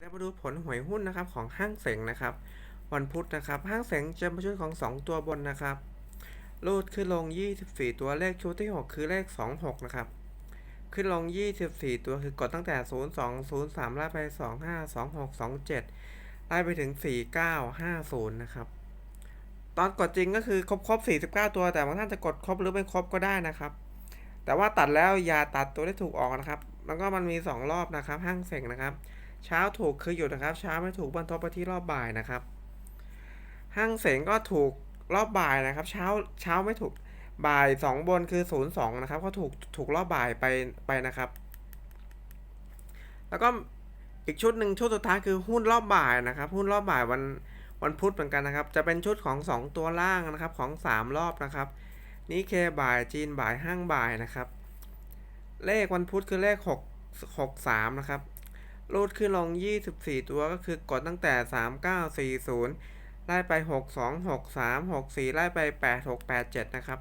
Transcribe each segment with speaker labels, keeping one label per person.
Speaker 1: เรามาดูผลหวยหุ้นนะครับของห้างเสงนะครับ วันพุธนะครับห้างเสงจะมาชุดของ 2 ตัวบนนะครับรูดขึ้นลง 24 ตัวเลขชุดที่ 6 คือเลข 26 นะครับ ขึ้นลง 24 ตัวคือกดตั้งแต่ 02 03ไล่ไป 25 26 27ไล่ไปถึง 49 50 นะครับ ตอนกดจริงก็คือครบครบ49 ตัวแต่บางท่านจะกดครบหรือไม่ครบก็ได้นะครับ แต่ว่าตัดแล้วอย่าตัดตัวที่ถูกออกนะครับ แล้วก็มันมี 2 รอบนะครับห้างเสงนะครับ เช้าถูกคือหยุดนะครับ เช้าไม่ถูกบรรทบไปที่รอบบ่ายนะครับห้างเสงก็ถูกรอบบ่ายนะครับ เช้าเช้าไม่ถูกบ่ายสองบนคือศูนย์สองนะครับ ก็ถูกถูกรอบบ่ายไปไปนะครับ แล้วก็อีกชุดหนึ่งชุดสุดท้ายคือหุ้นรอบบ่ายนะครับ หุ้นรอบบ่ายวันวันพุธเหมือนกันนะครับ จะเป็นชุดของสองตัวล่างนะครับของสามรอบนะครับนี่เคบ่ายจีนบ่ายห้างบ่ายนะครับ เลขวันพุธคือเลขหกหกสามนะครับ รูดขึ้นลง 24 ตัวก็คือกดตั้งแต่ 3940 ไล่ไป 62 63 64 ไล่ไป 86 87 นะครับ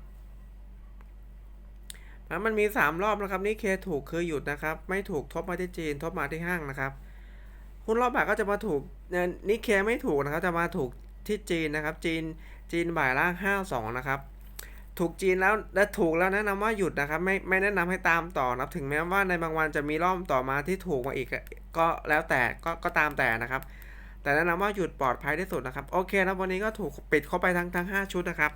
Speaker 1: แล้วมันมี 3 รอบนะครับ นี่เคถูกคือหยุดนะครับ ไม่ถูกทบมาที่จีนทบมาที่ห้างนะครับหุ้นรอบบ่ายก็จะมาถูกนี่เคไม่ถูกนะครับ จะมาถูกที่จีนนะครับ จีนจีนบ่ายล่าง 52 นะครับ ถูกจีนแล้วและถูกแล้วแนะนำว่าหยุดนะครับไม่ไม่แนะนำให้ตามต่อนับถึงแม้ว่าในบางวันจะมีรอบต่อมาที่ถูกมาอีกก็แล้วแต่ก็ก็ตามแต่นะครับ แต่แนะนำว่าหยุดปลอดภัยที่สุดนะครับ โอเคนะวันนี้ก็ถูกปิดเข้าไปทั้งทั้ง 5 ชุดนะครับ